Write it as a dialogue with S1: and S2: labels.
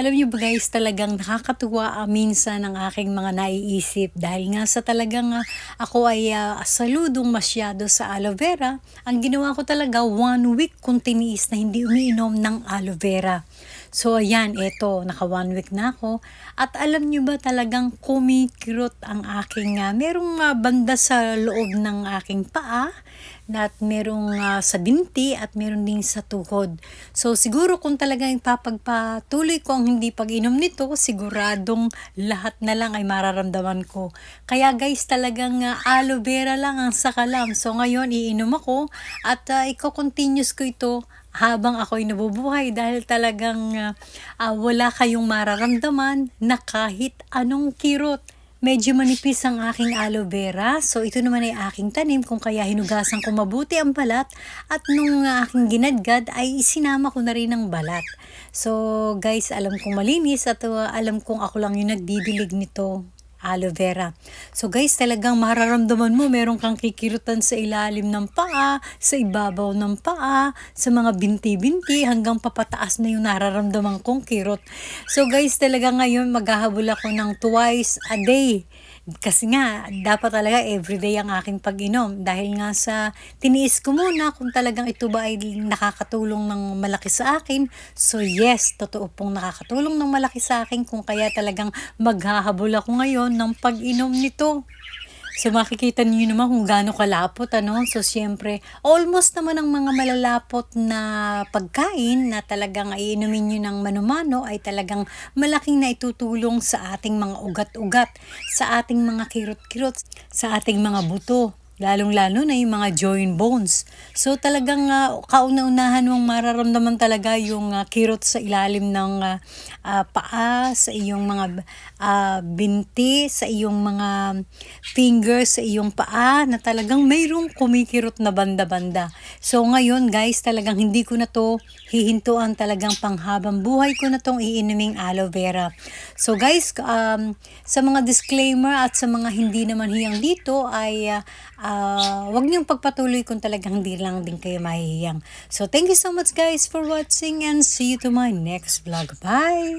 S1: Alam niyo ba guys, talagang nakakatuwa ah, minsan ang aking mga naiisip dahil nga sa talagang ah, ako ay ah, saludong masyado sa aloe vera. Ang ginawa ko talaga, one week kong tiniis na hindi umiinom ng aloe vera. So ayan, eto, naka one week na ako. At alam niyo ba talagang kumikirot ang aking, ah, merong ah, banda sa loob ng aking paa at merong ah, sa binti at meron din sa tuhod. So siguro kung talagang ipapagpatuloy ko ang hindi pag-inom nito, siguradong lahat na lang ay mararamdaman ko. Kaya guys, talagang ah, aloe vera lang ang sakalam. So ngayon, iinom ako at uh, iko-continuous ko ito habang ako'y nabubuhay dahil talagang ah, ah, wala kayong mararamdaman na kahit anong kirot. Medyo manipis ang aking aloe vera. So ito naman ay aking tanim kung kaya hinugasan ko mabuti ang balat at nung aking ginadgad ay isinama ko na rin ang balat. So guys, alam kong malinis at ah, alam kong ako lang yung nagdidilig nito aloe vera. So guys, talagang mararamdaman mo meron kang kikirutan sa ilalim ng paa, sa ibabaw ng paa, sa mga binti-binti hanggang papataas na yung nararamdaman kong kirot. So guys, talaga ngayon maghahabol ako ng twice a day. Kasi nga, dapat talaga everyday ang aking pag-inom. Dahil nga sa tiniis ko muna kung talagang ito ba ay nakakatulong ng malaki sa akin. So yes, totoo pong nakakatulong ng malaki sa akin kung kaya talagang maghahabol ako ngayon ng pag-inom nito. So makikita niyo naman kung gaano kalapot ano. So siyempre, almost naman ang mga malalapot na pagkain na talagang iinumin niyo ng manumano ay talagang malaking naitutulong sa ating mga ugat-ugat, sa ating mga kirot-kirot, sa ating mga buto lalong-lalo na yung mga joint bones. So talagang uh, kauna-unahan mong mararamdaman talaga yung uh, kirot sa ilalim ng uh, uh, paa, sa iyong mga uh, binti, sa iyong mga fingers, sa iyong paa na talagang mayroong kumikirot na banda-banda. So ngayon guys, talagang hindi ko na to hihintuan talagang panghabang buhay ko na tong iinuming aloe vera. So guys, um, sa mga disclaimer at sa mga hindi naman hiyang dito ay uh, uh, wag niyong pagpatuloy kung talagang hindi lang din kayo mahihiyang. So, thank you so much guys for watching and see you to my next vlog. Bye!